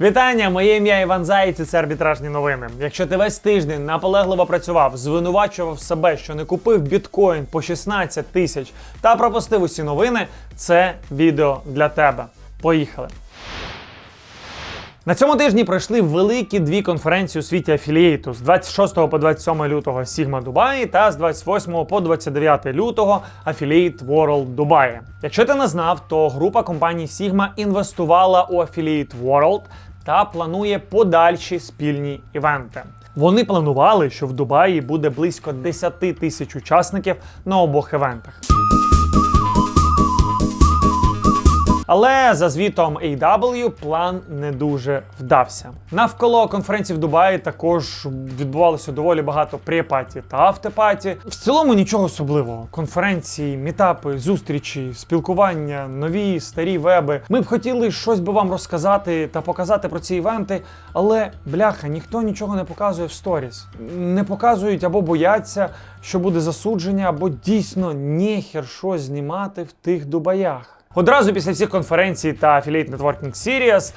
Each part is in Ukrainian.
Вітання, моє ім'я Іван Заєць і це арбітражні новини. Якщо ти весь тиждень наполегливо працював, звинувачував себе, що не купив біткоін по 16 тисяч та пропустив усі новини, це відео для тебе. Поїхали! На цьому тижні пройшли великі дві конференції у світі афілієйту з 26 по 27 лютого Sigma Дубаї та з 28 по 29 лютого Affiliate World Дубаї. Якщо ти не знав, то група компаній Sigma інвестувала у Affiliate World та планує подальші спільні івенти. Вони планували, що в Дубаї буде близько 10 тисяч учасників на обох івентах. Але за звітом AW план не дуже вдався. Навколо конференції в Дубаї також відбувалося доволі багато препаті та автопаті. В цілому нічого особливого. Конференції, мітапи, зустрічі, спілкування, нові старі веби. Ми б хотіли щось би вам розказати та показати про ці івенти, але бляха, ніхто нічого не показує в сторіс. Не показують або бояться, що буде засудження, або дійсно нехер щось знімати в тих дубаях. Одразу після всіх конференцій та Affiliate Networking Series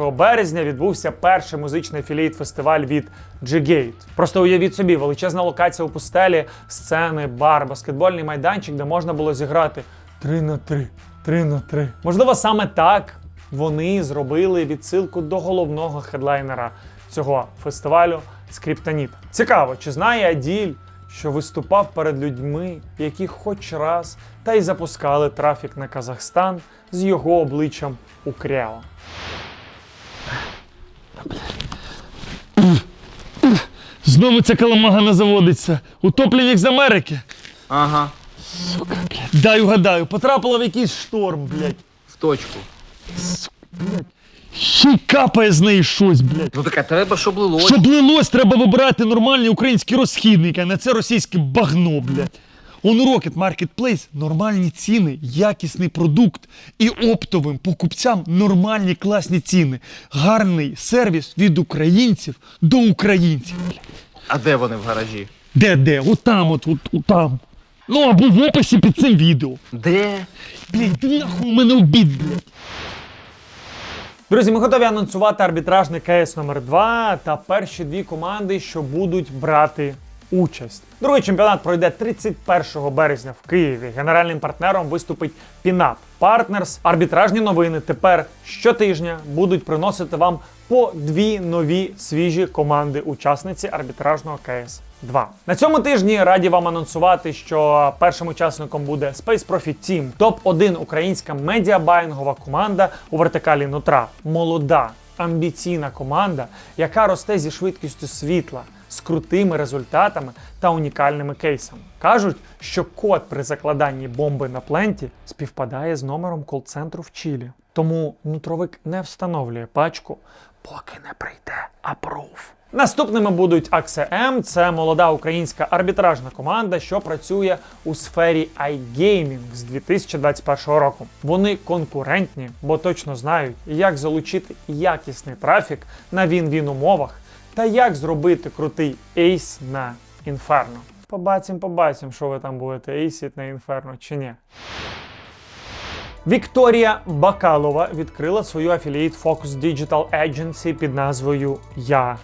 1 березня відбувся перший музичний афілієт фестиваль від G-Gate. Просто уявіть собі, величезна локація у пустелі, сцени, бар, баскетбольний майданчик, де можна було зіграти 3 на 3, 3 на 3. Можливо, саме так вони зробили відсилку до головного хедлайнера цього фестивалю Скриптоніт. Цікаво, чи знає Аділь, що виступав перед людьми, які хоч раз та й запускали трафік на Казахстан з його обличчям у Крео. Знову ця каламага не заводиться. Утопленник з Америки. Ага, Дай угадаю, потрапила в якийсь шторм, блядь. в точку. Ще й капає з неї щось, блядь. Ну таке, треба, щоб лилось. Щоб лилось, треба вибирати нормальні українські розхідники, а не це російське багно, блядь. Он Rocket Marketplace – нормальні ціни, якісний продукт і оптовим покупцям нормальні класні ціни. Гарний сервіс від українців до українців. А де вони в гаражі? Де де? Отам, от, от, отам. Ну або в описі під цим відео. Де? Блядь, ти нахуй у мене обід, блядь. Друзі, ми готові анонсувати арбітражний кейс номер 2 та перші дві команди, що будуть брати участь. Другий чемпіонат пройде 31 березня в Києві. Генеральним партнером виступить Пінап Партнерс. Арбітражні новини тепер щотижня будуть приносити вам по дві нові свіжі команди-учасниці арбітражного КС. 2. На цьому тижні раді вам анонсувати, що першим учасником буде Space Profit Team, топ-1 українська медіабаїнгова команда у вертикалі нутра. Молода, амбіційна команда, яка росте зі швидкістю світла, з крутими результатами та унікальними кейсами. Кажуть, що код при закладанні бомби на пленті співпадає з номером кол-центру в Чилі. Тому нутровик не встановлює пачку, поки не прийде апрув. Наступними будуть AXM, це молода українська арбітражна команда, що працює у сфері iGaming з 2021 року. Вони конкурентні, бо точно знають, як залучити якісний трафік на він-він умовах та як зробити крутий ейс на інферно. Побачимо, побачимо, що ви там будете ейсіть на інферно чи ні. Вікторія Бакалова відкрила свою афілієт Focus Digital Agency під назвою Я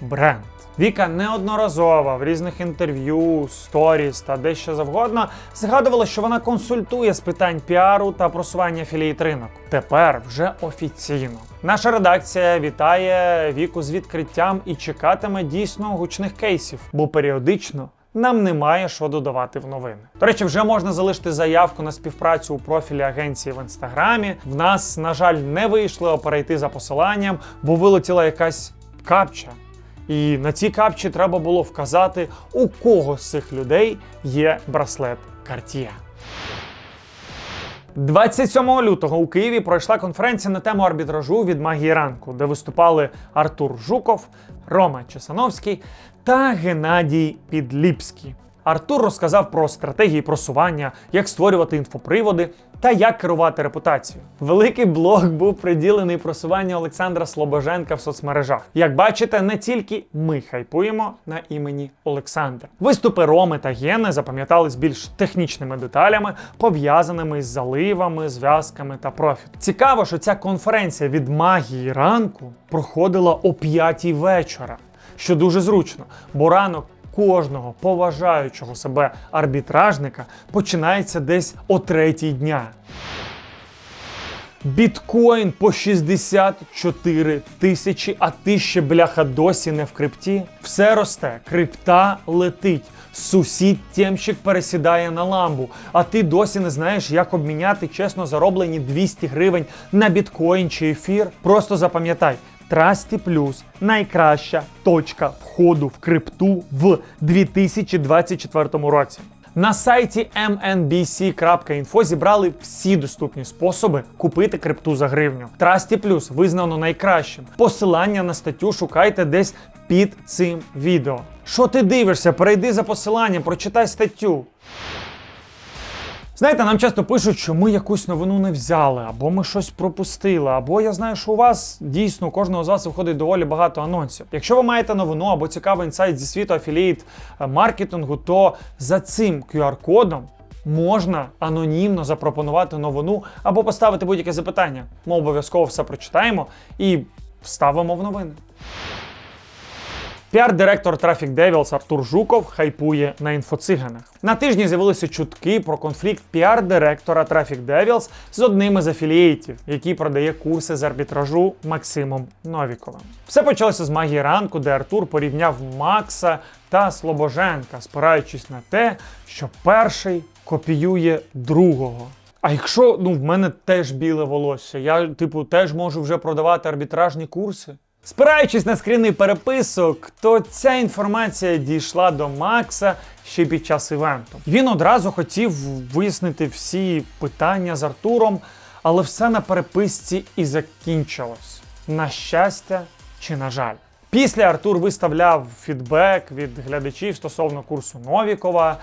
Бренд. Віка неодноразово в різних інтерв'ю, сторіс та дещо завгодно згадувала, що вона консультує з питань піару та просування афілієт ринок. Тепер вже офіційно. Наша редакція вітає Віку з відкриттям і чекатиме дійсно гучних кейсів, бо періодично нам немає що додавати в новини. До речі, вже можна залишити заявку на співпрацю у профілі агенції в інстаграмі. В нас, на жаль, не вийшло перейти за посиланням, бо вилетіла якась капча. І на цій капчі треба було вказати, у кого з цих людей є браслет Cartier. 27 лютого у Києві пройшла конференція на тему арбітражу від магії ранку, де виступали Артур Жуков, Рома Чесановський та Геннадій Підліпський. Артур розказав про стратегії просування, як створювати інфоприводи та як керувати репутацією. Великий блог був приділений просуванню Олександра Слобоженка в соцмережах. Як бачите, не тільки ми хайпуємо на імені Олександра. Виступи Роми та Гени запам'ятались більш технічними деталями, пов'язаними із заливами, зв'язками та профітом. Цікаво, що ця конференція від магії ранку проходила о п'ятій вечора, що дуже зручно, бо ранок кожного поважаючого себе арбітражника починається десь о третій дня. Біткоін по 64 тисячі, а ти ще бляха досі не в крипті. Все росте, крипта летить. Сусід тємщик пересідає на ламбу, а ти досі не знаєш, як обміняти чесно зароблені 200 гривень на біткоін чи ефір. Просто запам'ятай. Трасті Плюс найкраща точка входу в крипту в 2024 році. На сайті mnbc.info зібрали всі доступні способи купити крипту за гривню. Трасті Плюс визнано найкращим. Посилання на статтю шукайте десь під цим відео. Що ти дивишся? Перейди за посиланням, прочитай статтю. Знаєте, нам часто пишуть, що ми якусь новину не взяли, або ми щось пропустили, або я знаю, що у вас дійсно у кожного з вас виходить доволі багато анонсів. Якщо ви маєте новину або цікавий інсайт зі світу афілієт е, маркетингу, то за цим QR-кодом можна анонімно запропонувати новину або поставити будь-яке запитання. Ми обов'язково все прочитаємо і вставимо в новини. Піар-директор Traffic Devils Артур Жуков хайпує на інфоциганах. На тижні з'явилися чутки про конфлікт піар-директора Traffic Devils з одним із афілієтів, який продає курси з арбітражу Максимом Новіковим. Все почалося з магії ранку, де Артур порівняв Макса та Слобоженка, спираючись на те, що перший копіює другого. А якщо ну в мене теж біле волосся, я типу теж можу вже продавати арбітражні курси. Спираючись на скрінний переписок, то ця інформація дійшла до Макса ще під час івенту. Він одразу хотів вияснити всі питання з Артуром, але все на переписці і закінчилось. На щастя чи на жаль. Після Артур виставляв фідбек від глядачів стосовно курсу Новікова.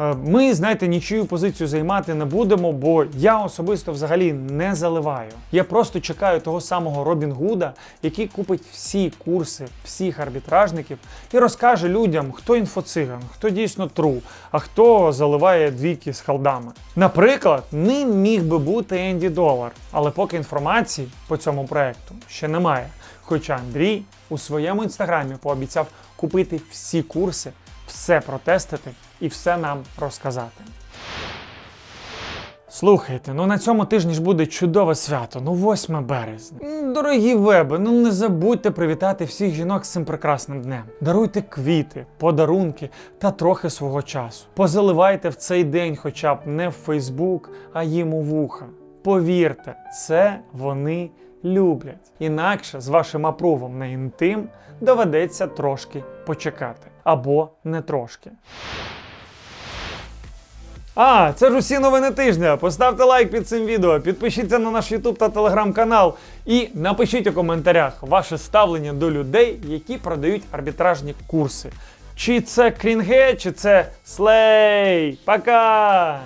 Е, Ми, знаєте, нічию позицію займати не будемо, бо я особисто взагалі не заливаю. Я просто чекаю того самого Робін Гуда, який купить всі курси всіх арбітражників і розкаже людям, хто інфоциган, хто дійсно тру, а хто заливає двійки з халдами. Наприклад, ним міг би бути Енді Долар, але поки інформації по цьому проекту ще немає. Хоча Андрій у своєму інстаграмі пообіцяв купити всі курси, все протестити і все нам розказати. Слухайте, ну на цьому тижні ж буде чудове свято, ну 8 березня. Дорогі веби, ну не забудьте привітати всіх жінок з цим прекрасним днем. Даруйте квіти, подарунки та трохи свого часу. Позаливайте в цей день хоча б не в Фейсбук, а їм у вуха. Повірте, це вони люблять. Інакше з вашим апрувом на інтим доведеться трошки почекати. Або не трошки. А, це ж усі новини тижня. Поставте лайк під цим відео, підпишіться на наш YouTube та телеграм-канал і напишіть у коментарях ваше ставлення до людей, які продають арбітражні курси. Чи це крінге, чи це слей. Пока!